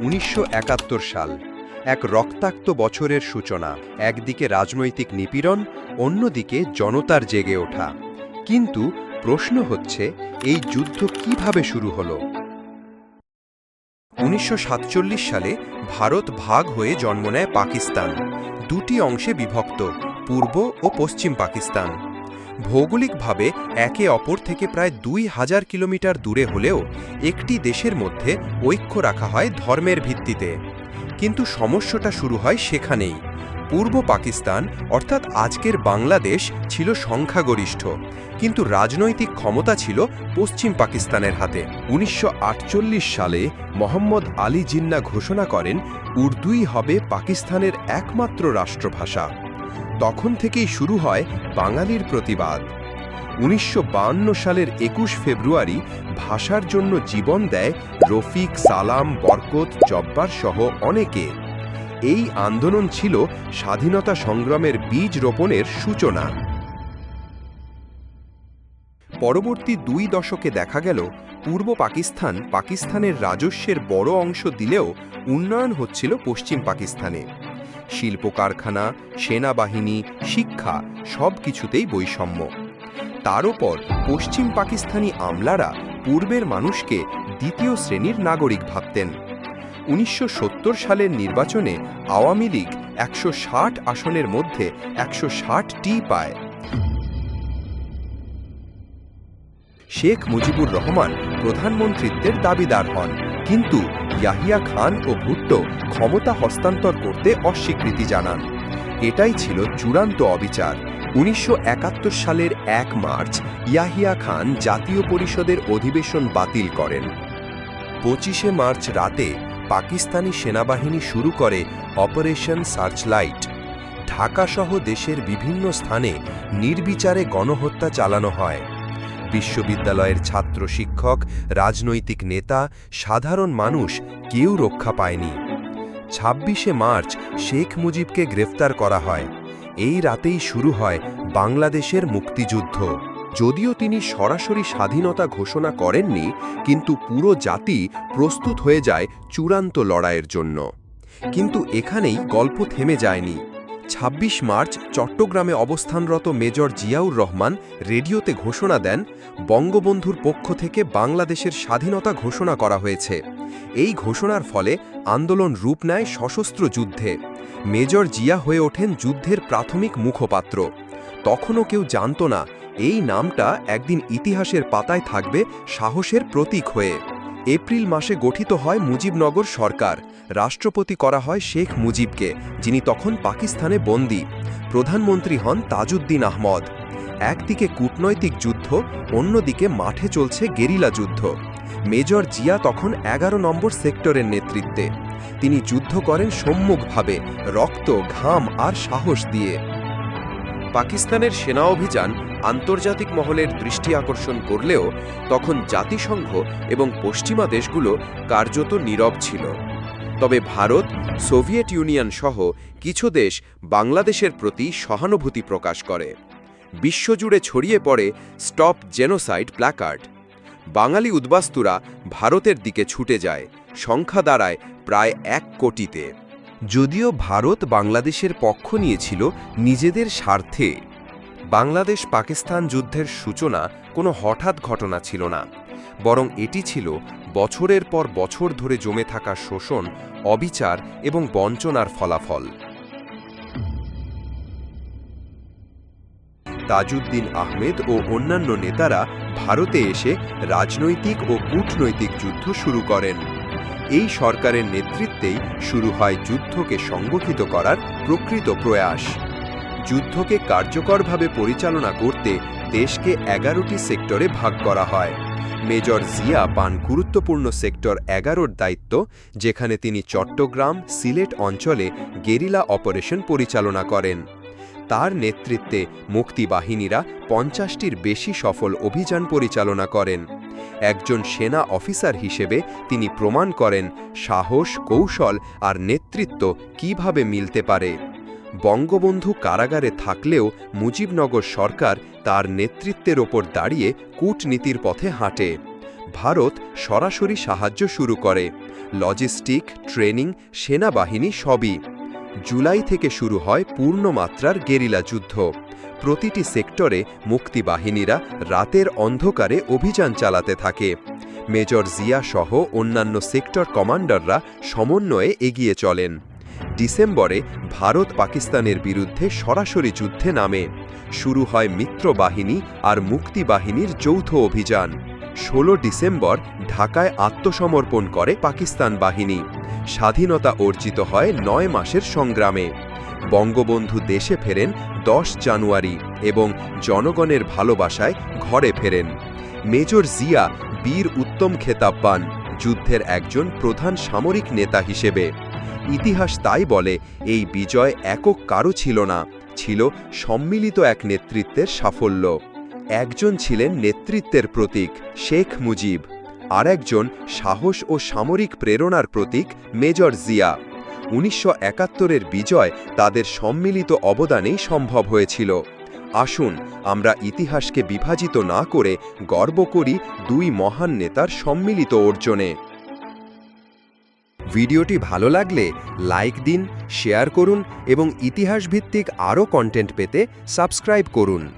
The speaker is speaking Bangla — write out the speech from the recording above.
উনিশশো একাত্তর সাল। এক রক্তাক্ত বছরের সূচনা, একদিকে রাজনৈতিক নিপীড়ন, অন্যদিকে জনতার জেগে ওঠা। কিন্তু প্রশ্ন হচ্ছে, এই যুদ্ধ কীভাবে শুরু হলো? উনিশশো সালে ভারত ভাগ হয়ে জন্ম নেয় পাকিস্তান। দুটি অংশে বিভক্ত, পূর্ব ও পশ্চিম পাকিস্তান। ভৌগোলিকভাবে একে অপর থেকে প্রায় দুই হাজার কিলোমিটার দূরে হলেও একটি দেশের মধ্যে ঐক্য রাখা হয় ধর্মের ভিত্তিতে। কিন্তু সমস্যাটা শুরু হয় সেখানেই। পূর্ব পাকিস্তান, অর্থাৎ আজকের বাংলাদেশ, ছিল সংখ্যাগরিষ্ঠ। কিন্তু রাজনৈতিক ক্ষমতা ছিল পশ্চিম পাকিস্তানের হাতে। উনিশশো আটচল্লিশ সালে মোহাম্মদ আলী জিন্না ঘোষণা করেন, উর্দুই হবে পাকিস্তানের একমাত্র রাষ্ট্রভাষা। তখন থেকেই শুরু হয় বাঙালির প্রতিবাদ। উনিশশো সালের একুশ ফেব্রুয়ারি ভাষার জন্য জীবন দেয় রফিক, সালাম, বরকত, জব্বার সহ অনেকে। এই আন্দোলন ছিল স্বাধীনতা সংগ্রামের বীজ রোপণের সূচনা। পরবর্তী দুই দশকে দেখা গেল, পূর্ব পাকিস্তান পাকিস্তানের রাজস্বের বড় অংশ দিলেও উন্নয়ন হচ্ছিল পশ্চিম পাকিস্তানে। শিল্প কারখানা সেনাবাহিনী, শিক্ষা সব কিছুতেই বৈষম্য। তার ওপর পশ্চিম পাকিস্তানি আমলারা পূর্বের মানুষকে দ্বিতীয় শ্রেণির নাগরিক ভাবতেন। উনিশশো সত্তর সালের নির্বাচনে আওয়ামী লীগ একশো ষাট আসনের মধ্যে একশো ষাট টি পায়। শেখ মুজিবুর রহমান প্রধানমন্ত্রিত্বের দাবিদার হন, কিন্তু ইয়াহিয়া খান ও ভুট্টো ক্ষমতা হস্তান্তর করতে অস্বীকৃতি জানান। এটাই ছিল চূড়ান্ত অবিচার। উনিশশো একাত্তর সালের এক মার্চ ইয়াহিয়া খান জাতীয় পরিষদের অধিবেশন বাতিল করেন। পঁচিশে মার্চ রাতে পাকিস্তানি সেনাবাহিনী শুরু করে অপারেশন সার্চলাইট। ঢাকাসহ দেশের বিভিন্ন স্থানে নির্বিচারে গণহত্যা চালানো হয়। বিশ্ববিদ্যালয়ের ছাত্র শিক্ষক, রাজনৈতিক নেতা, সাধারণ মানুষ কেউ রক্ষা পায়নি। ছাব্বিশে মার্চ শেখ মুজিবকে গ্রেফতার করা হয়। এই রাতেই শুরু হয় বাংলাদেশের মুক্তিযুদ্ধ। যদিও তিনি সরাসরি স্বাধীনতা ঘোষণা করেননি, কিন্তু পুরো জাতি প্রস্তুত হয়ে যায় চূড়ান্ত লড়াইয়ের জন্য। কিন্তু এখানেই গল্প থেমে যায়নি। ২৬ মার্চ চট্টগ্রামে অবস্থানরত মেজর জিয়াউর রহমান রেডিওতে ঘোষণা দেন, বঙ্গবন্ধুর পক্ষ থেকে বাংলাদেশের স্বাধীনতা ঘোষণা করা হয়েছে। এই ঘোষণার ফলে আন্দোলন রূপ নেয় সশস্ত্র যুদ্ধে। মেজর জিয়া হয়ে ওঠেন যুদ্ধের প্রাথমিক মুখপাত্র। তখনও কেউ জানত না, এই নামটা একদিন ইতিহাসের পাতায় থাকবে সাহসের প্রতীক হয়ে। এপ্রিল মাসে গঠিত হয় মুজিবনগর সরকার। রাষ্ট্রপতি করা হয় শেখ মুজিবকে, যিনি তখন পাকিস্তানে বন্দী। প্রধানমন্ত্রী হন তাজউদ্দিন আহমদ। একদিকে কূটনৈতিক যুদ্ধ, অন্যদিকে মাঠে চলছে গেরিলা যুদ্ধ। মেজর জিয়া তখন এগারো নম্বর সেক্টরের নেতৃত্বে। তিনি যুদ্ধ করেন সম্মুখভাবে, রক্ত, ঘাম আর সাহস দিয়ে। পাকিস্তানের সেনা অভিযান আন্তর্জাতিক মহলের দৃষ্টি আকর্ষণ করলেও তখন জাতিসংঘ এবং পশ্চিমা দেশগুলো কার্যত নীরব ছিল। তবে ভারত, সোভিয়েত ইউনিয়ন সহ কিছু দেশ বাংলাদেশের প্রতি সহানুভূতি প্রকাশ করে। বিশ্বজুড়ে ছড়িয়ে পড়ে স্টপ জেনোসাইড প্ল্যাকার্ড। বাঙালি উদ্বাস্তুরা ভারতের দিকে ছুটে যায়, সংখ্যা দাঁড়ায় প্রায় এক কোটিতে। যদিও ভারত বাংলাদেশের পক্ষ নিয়েছিল নিজেদের স্বার্থে, বাংলাদেশ পাকিস্তান যুদ্ধের সূচনা কোনো হঠাৎ ঘটনা ছিল না, বরং এটি ছিল বছরের পর বছর ধরে জমে থাকা শোষণ, অবিচার এবং বঞ্চনার ফলাফল। তাজউদ্দিন আহমেদ ও অন্যান্য নেতারা ভারতে এসে রাজনৈতিক ও কূটনৈতিক যুদ্ধ শুরু করেন। এই সরকারের নেতৃত্বেই শুরু হয় যুদ্ধকে সংগঠিত করার প্রকৃত প্রয়াস। যুদ্ধকে কার্যকরভাবে পরিচালনা করতে দেশকে এগারোটি সেক্টরে ভাগ করা হয়। মেজর জিয়া পান গুরুত্বপূর্ণ সেক্টর এগারোর দায়িত্ব, যেখানে তিনি চট্টগ্রাম, সিলেট অঞ্চলে গেরিলা অপারেশন পরিচালনা করেন। তার নেতৃত্বে মুক্তিবাহিনীরা পঞ্চাশটির বেশি সফল অভিযান পরিচালনা করেন। একজন সেনা অফিসার হিসেবে তিনি প্রমাণ করেন সাহস, কৌশল আর নেতৃত্ব কীভাবে মিলতে পারে। বঙ্গবন্ধু কারাগারে থাকলেও মুজিবনগর সরকার তার নেতৃত্বের ওপর দাঁড়িয়ে কূটনীতির পথে হাঁটে। ভারত সরাসরি সাহায্য শুরু করে। লজিস্টিক, ট্রেনিং, সেনাবাহিনী সবই। জুলাই থেকে শুরু হয় পূর্ণমাত্রার গেরিলা যুদ্ধ। প্রতিটি সেক্টরে মুক্তিবাহিনীরা রাতের অন্ধকারে অভিযান চালাতে থাকে। মেজর জিয়া সহ অন্যান্য সেক্টর কমান্ডাররা সমন্বয়ে এগিয়ে চলেন। ডিসেম্বরে ভারত পাকিস্তানের বিরুদ্ধে সরাসরি যুদ্ধে নামে। শুরু হয় মিত্র বাহিনী আর মুক্তি বাহিনীর যৌথ অভিযান। ষোলো ডিসেম্বর ঢাকায় আত্মসমর্পণ করে পাকিস্তান বাহিনী। স্বাধীনতা অর্জিত হয় নয় মাসের সংগ্রামে। বঙ্গবন্ধু দেশে ফেরেন দশ জানুয়ারি এবং জনগণের ভালোবাসায় ঘরে ফেরেন। মেজর জিয়া বীর উত্তম খেতাব পান, যুদ্ধের একজন প্রধান সামরিক নেতা হিসেবে। ইতিহাস তাই বলে, এই বিজয় একক কারও ছিল না, ছিল সম্মিলিত এক নেতৃত্বের সাফল্য। একজন ছিলেন নেতৃত্বের প্রতীক, শেখ মুজিব। আর একজন সাহস ও সামরিক প্রেরণার প্রতীক, মেজর জিয়া। উনিশশো একাত্তরের বিজয় তাদের সম্মিলিত অবদানেই সম্ভব হয়েছিল। আসুন, আমরা ইতিহাসকে বিভাজিত না করে গর্ব করি দুই মহান নেতার সম্মিলিত অর্জনে। ভিডিওটি ভালো লাগলে লাইক দিন, শেয়ার করুন এবং ইতিহাসভিত্তিক আরও কন্টেন্ট পেতে সাবস্ক্রাইব করুন।